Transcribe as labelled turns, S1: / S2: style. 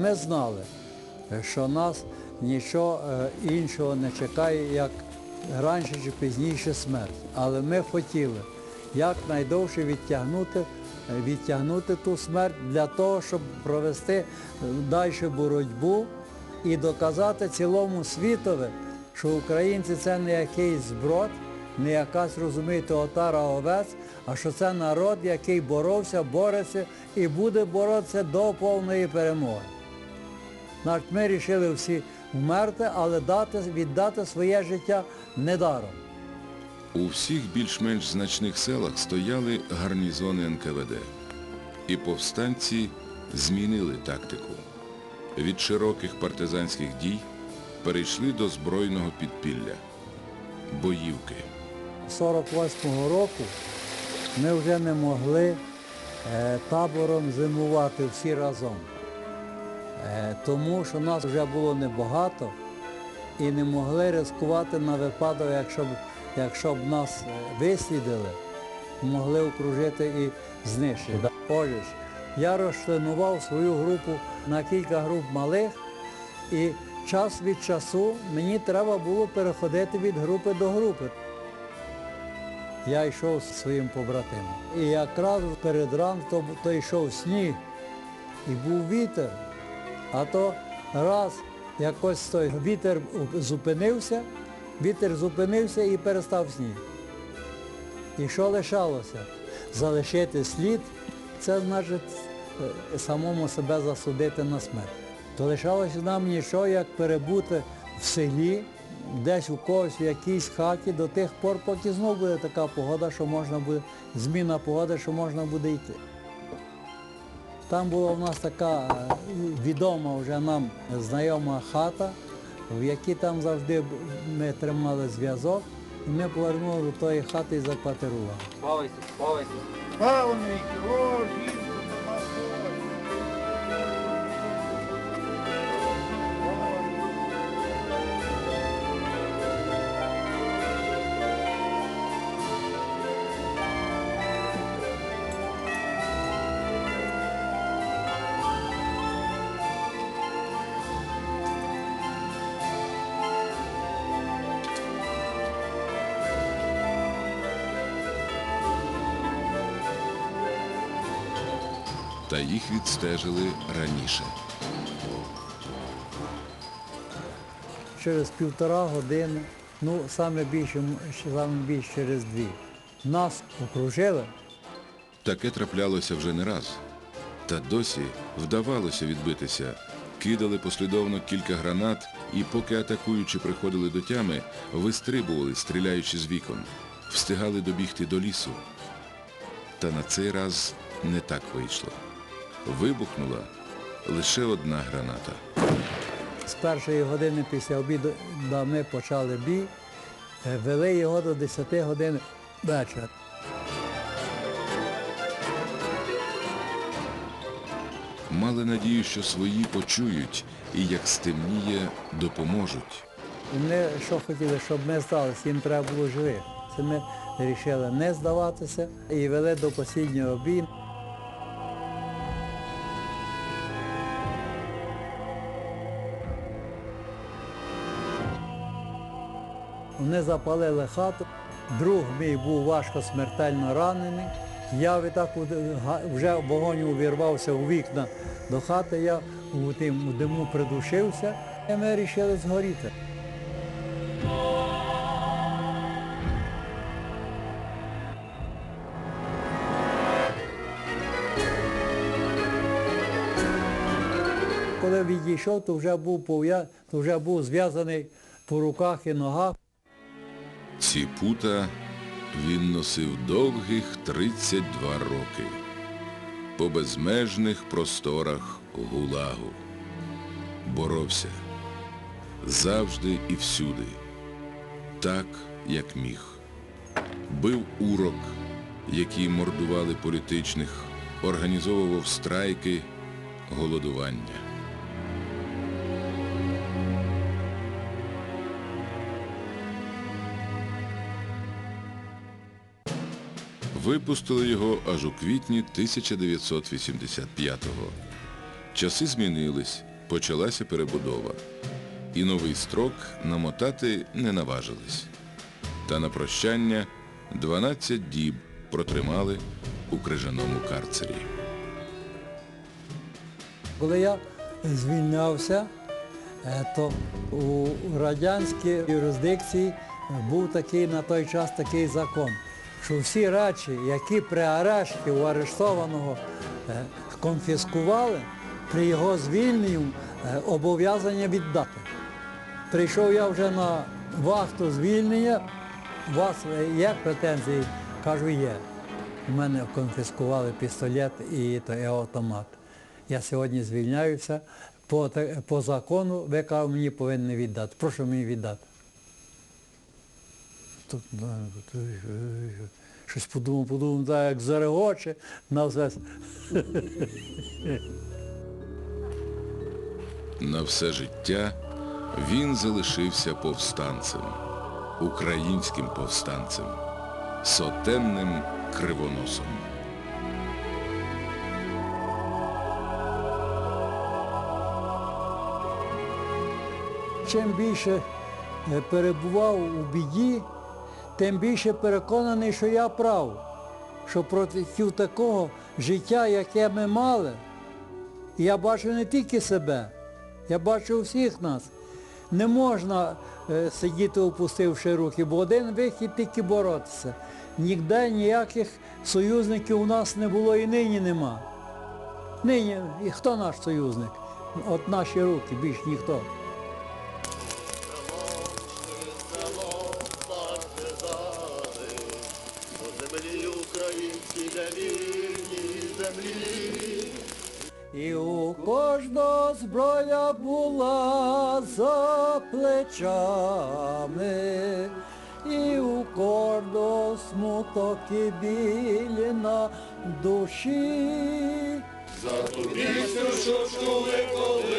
S1: ми знали, що нас нічого е, іншого не чекає, як раніше чи пізніше смерть. Але ми хотіли якнайдовше відтягнути, е, відтягнути ту смерть для того, щоб провести далі боротьбу і доказати цілому світові, що українці це не якийсь зброд, не якась, розумієте, отара овець, а що це народ, який боровся, бореться і буде боротися до повної перемоги. Значить, ми вирішили всі вмерти, але дати, віддати своє життя недаром.
S2: У всіх більш-менш значних селах стояли гарнізони НКВД. І повстанці змінили тактику. Від широких партизанських дій перейшли до збройного підпілля – боївки.
S1: 48-го року ми вже не могли е, табором зимувати всі разом. Е, тому що нас вже було небагато і не могли ризикувати на випадок, якщо б, якщо б нас вислідили, могли окружити і знищити. Отже, я розчленував свою групу на кілька груп малих і час від часу мені треба було переходити від групи до групи. Я йшов зі своїм побратимом. І якраз перед ранком то йшов сніг і був вітер. А то раз якось той вітер зупинився, вітер зупинився і перестав сніг. І що лишалося? Залишити слід, це значить е, самому себе засудити на смерть. То лишалося нам нічого, як перебути в селі, десь у когось в якійсь хаті до тих пор, поки знов буде така погода, що можна буде, зміна погоди, що можна буде йти. Там була в нас така е, відома вже нам знайома хата, в якій там завжди ми тримали зв'язок, і ми повернули до тої хати і заквартирували.
S3: Слава Ісусу, слава Ісусу.
S2: Та їх відстежили раніше.
S1: Через півтора години, ну саме більше, саме більше через дві. Нас окружили,
S2: Таке траплялося вже не раз. Та досі вдавалося відбитися. Кидали послідовно кілька гранат і, поки атакуючі приходили до тями, вистрибували, стріляючи з вікон. Встигали добігти до лісу. Та на цей раз не так вийшло. Вибухнула лише одна граната.
S1: з першої години після обіду ми почали бій, е, вели його до 10 годин вечора.
S2: Мали надію, що свої почують і, як стемніє, допоможуть.
S1: Вони що хотіли, щоб ми здалися, їм треба було живих. Це ми вирішили не здаватися і вели до останнього бій. Вони запалили хату. Друг мій був важко смертельно ранений. Я відтак вже вогонь увірвався у вікна до хати, я у тим диму придушився, і ми вирішили згоріти. Коли відійшов, то вже був пов'я... то вже був зв'язаний по руках і ногах.
S2: Ці пута він носив довгих 32 роки по безмежних просторах гулагу. Боровся завжди і всюди, так, як міг. Бив урок, які мордували політичних, організовував страйки, голодування. Випустили його аж у квітні 1985-го. Часи змінились, Почалася перебудова. І новий строк намотати не наважились. Та на прощання 12 діб протримали у крижаному карцері.
S1: Коли я звільнявся, е, то у радянській юрисдикції був такий на той час такий закон, що всі речі, які при арешті у арештованого е, конфіскували, при його звільненні е, обов'язані віддати. Прийшов я вже на вахту звільнення, у вас є претензії? Кажу, є. У мене конфіскували пістолет і, автомат. Я сьогодні звільняюся. По, по закону ви мені повинні віддати. Прошу мені віддати. Тут, да, щось подумав, подумав, так як зарегоче на все.
S2: На все життя він залишився повстанцем, українським повстанцем, сотенним кривоносом.
S1: Чим більше е, перебував у біді, тим більше переконаний, що я прав. Що проти такого життя, яке ми мали, я бачу не тільки себе, я бачу всіх нас. Не можна е, сидіти, опустивши руки, бо один вихід тільки боротися. Ніде ніяких союзників у нас не було і нині нема. Нині, і хто наш союзник? От наші руки, більш ніхто. Зброя була за плечами, і у кордо смуток і біль на душі.
S3: За пісню, що чули коли